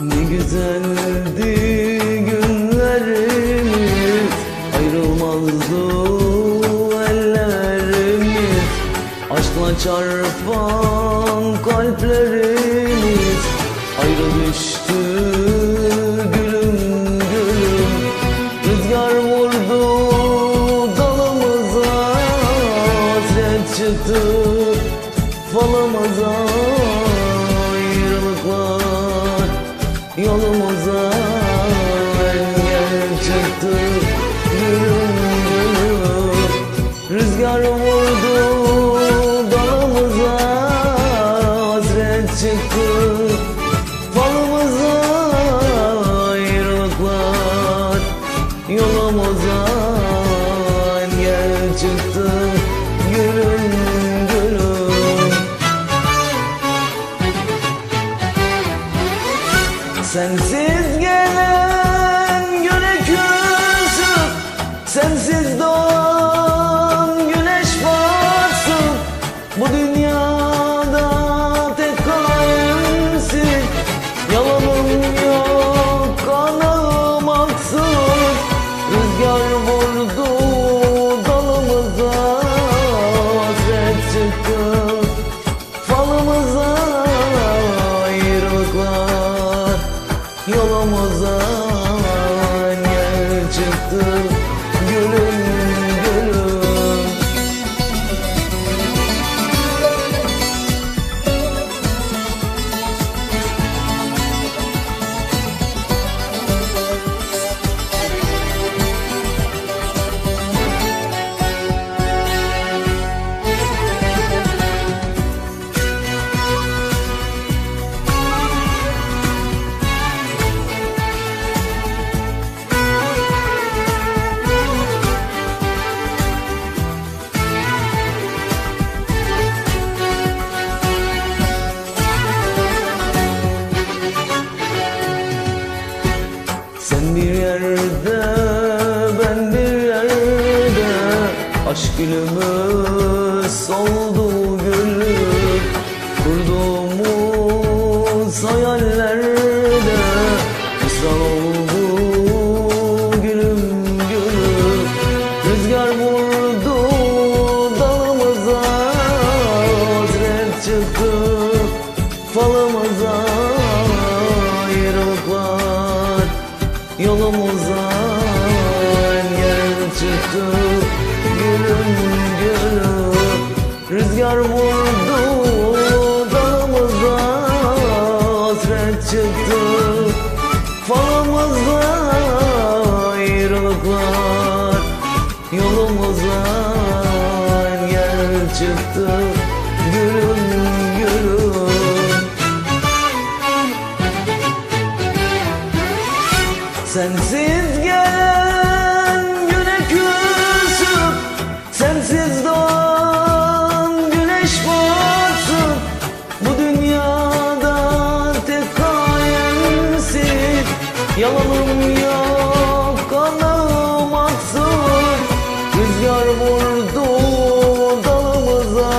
güzeldi günlerimiz Ayrılmazdı ellerimiz. Aşkla çarpan kalplerimiz Ayrı düştü yolumuza Sensiz gelen yolumuza Gel çıktı Aşk gülümüz soldu gülüm Kurduğumuz hayallerde Mısran oldu gülüm gülüm Rüzgar vurdu dalımıza Hasret çıktı falımıza. Ayrılıklar yolumuza Engel çıktı gülüm Rüzgar vurdu dalımıza Hasret çıktı. Falımıza Ayrılıklar yolumuza Yalanım yok kanım aksın. Rüzgar vurdu dalımıza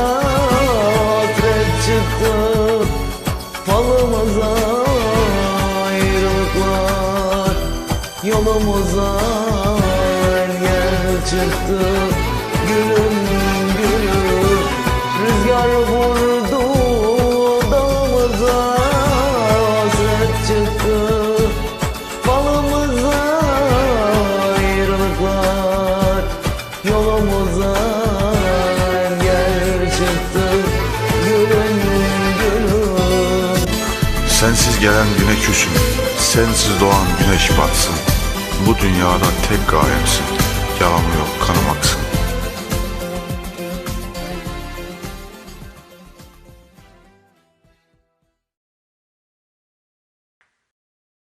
Hasret çıktı falımıza. Ayrılıklar yolumuza Engel çıktı gülüm gülüm. Rüzgar vurdu gelen güne küsüm, sensiz doğan güneş batsın. Bu dünyada tek gayemsin, yalan yok kanım aksın.